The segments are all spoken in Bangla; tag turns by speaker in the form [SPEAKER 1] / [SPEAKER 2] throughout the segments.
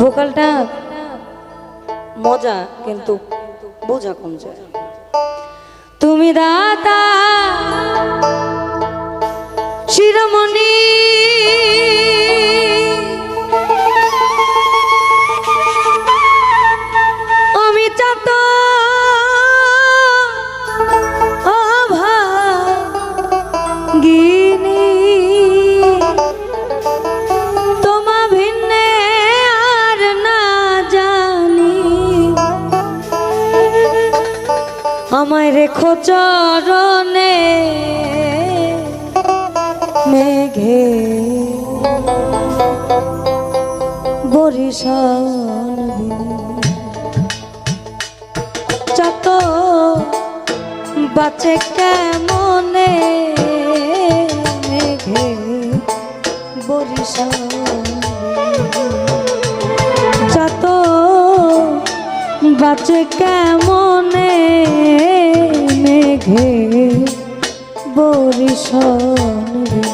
[SPEAKER 1] ভোকালটা মজা কিন্তু বোঝা কম যায়। তুমি দাতা শিরোমণি আমায় রেখো চরণে মেঘে। বরিশাল যত বাঁচে কেমনে? মেঘে বরিশাল যত বাঁচে কেমনে? মেঘে বরিশন তুমি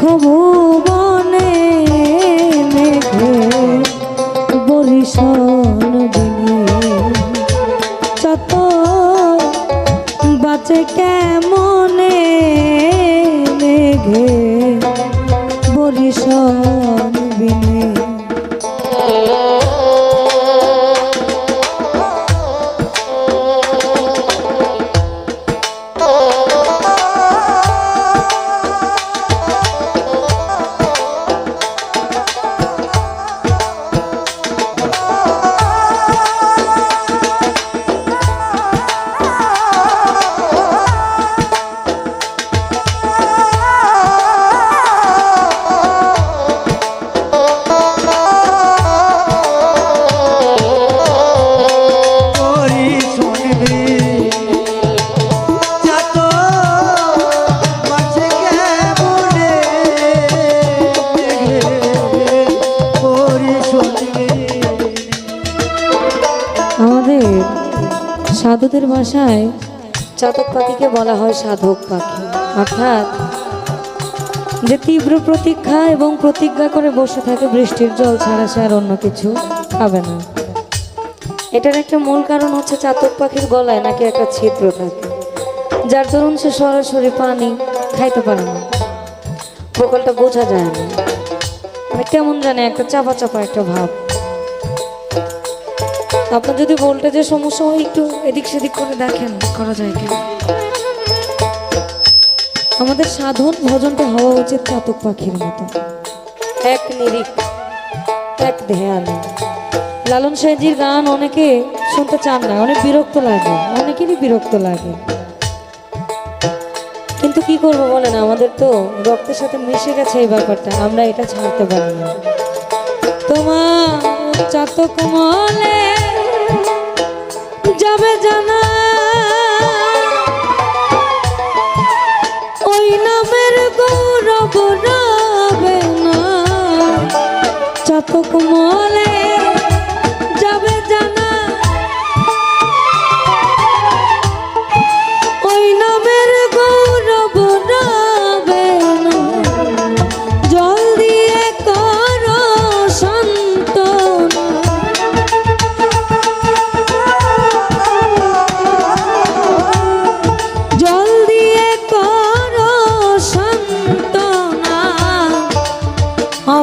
[SPEAKER 1] ভুবনে মেঘে বরিশন দিনে চত বাঁচে কেমনে মেঘে বরিশন বিনে সাধুদের ভাষায় চাতক পাখিকে বলা হয় সাধক পাখি। অর্থাৎ যে তীব্র প্রতীক্ষা এবং প্রতিজ্ঞা করে বসে থাকে, বৃষ্টির জল ছাড়া সে আর অন্য কিছু খাবে না। এটার একটা মূল কারণ হচ্ছে চাতক পাখির গলায় নাকি একটা ছিদ্র থাকে, যার দরুন সে সরাসরি পানি খাইতে পারে না। প্রকল্পটা বোঝা যায় না। মানে কেমন জানে একটা চাপা চাপা একটা ভাব। আপনার যদি ভোল্টেজের সমস্যা হয়, একটু এদিক সেদিক করে দেখেন করা যায় কি আমাদের সাধন ভজনটা হওয়া উচিত চাতক পাখির মতো। এক নিরিখ, এক ধ্যান। লালন সাহেজির গান অনেকে শুনতে চান না, অনেক বিরক্ত লাগে, অনেকেরই বিরক্ত লাগে। কিন্তু কি করব বলেন, আমাদের তো রক্তের সাথে মিশে গেছে এই ব্যাপারটা, আমরা এটা ছাড়তে পারি না। তোমার চাতক মলে যাবে জানা। ওই নামের গৌরব রাবে না। চাতক মলে